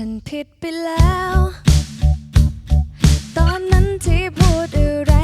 ฉันผิดไปแล้ว ตอนนั้นที่พูดอะไร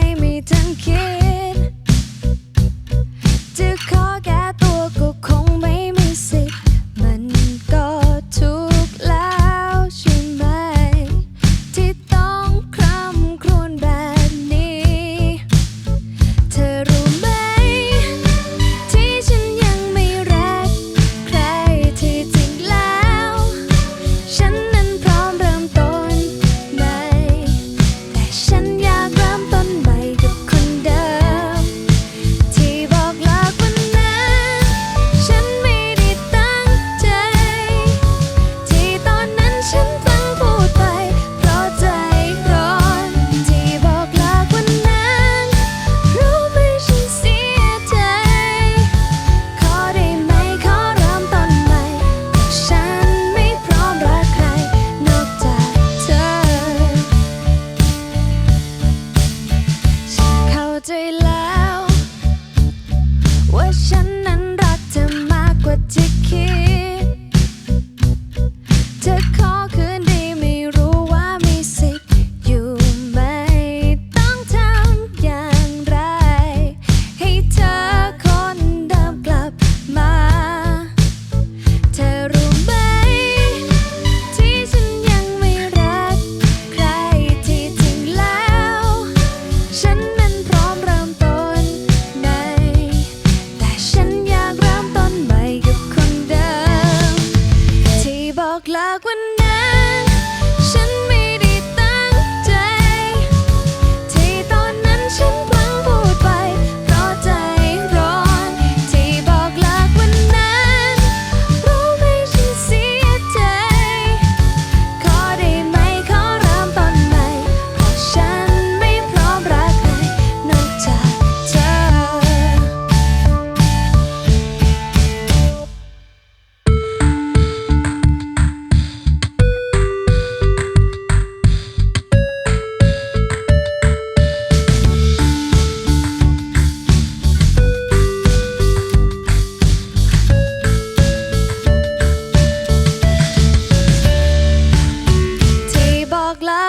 ว่าฉันนั้นรักเธอมากกว่าที่คิด like when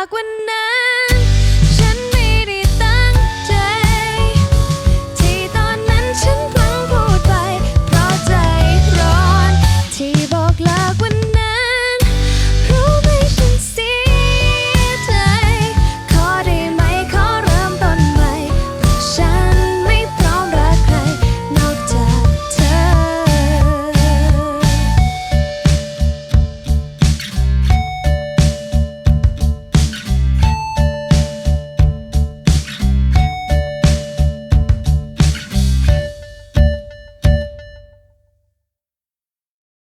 aku